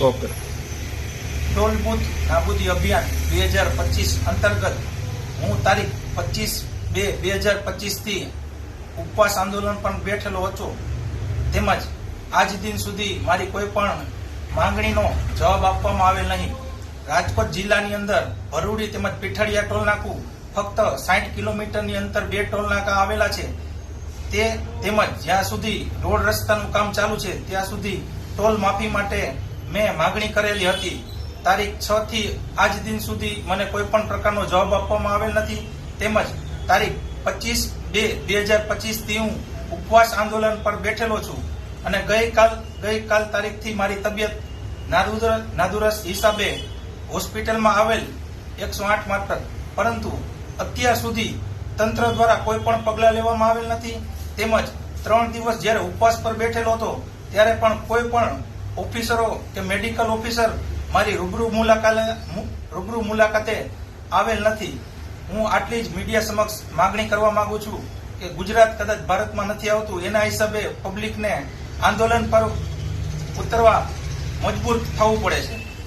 Okay. Toll booth નાબૂદી અભિયાન બે હજાર પચીસ અંતર્ગત હું તારીખ પચીસ બે બે હજાર પચીસથી ઉપવાસ આંદોલન પણ બેઠેલો હતો. તેમજ આજ દિન સુધી મારી કોઈ પણ માંગણીનો જવાબ આપવામાં આવેલ નહીં. રાજકોટ જિલ્લાની અંદર ભરૂડી તેમજ પીઠળિયા ટોલ નાકું ફક્ત સાઠ કિલોમીટરની અંતર બે ટોલ નાકા આવેલા છે. તે તેમજ જ્યાં સુધી રોડ રસ્તાનું કામ ચાલુ છે, ત્યાં સુધી ટોલ માફી માટે મેં માગણી કરેલી હતી. તારીખ છ થી આજ દિન સુધી મને કોઈ પણ પ્રકારનો જવાબ આપવામાં આવેલ નથી. તેમજ તારીખ પચીસ બે બે હજાર પચીસથી હું ઉપવાસ આંદોલન પર બેઠેલો છું. અને ગઈકાલ ગઈકાલ તારીખથી મારી તબિયત નાદુર- નાદુરસ્ત હિસાબે હોસ્પિટલમાં આવેલ એકસો આઠ માત્ર. પરંતુ અત્યાર સુધી તંત્ર દ્વારા કોઈ પણ પગલાં લેવામાં આવેલ નથી. તેમજ ત્રણ દિવસ જ્યારે ઉપવાસ પર બેઠેલો હતો, ત્યારે પણ કોઈ પણ ઓફિસરો કે મેડિકલ ઓફિસર મારી રૂબરૂ મુલાકાતે રૂબરૂ મુલાકાતે આવેલ નથી. હું આટલી જ મીડિયા સમક્ષ માગણી કરવા માંગુ છું કે ગુજરાત કદાચ ભારતમાં નથી આવતું, એના હિસાબે પબ્લિકને આંદોલન પર ઉતરવા મજબૂર થવું પડે છે.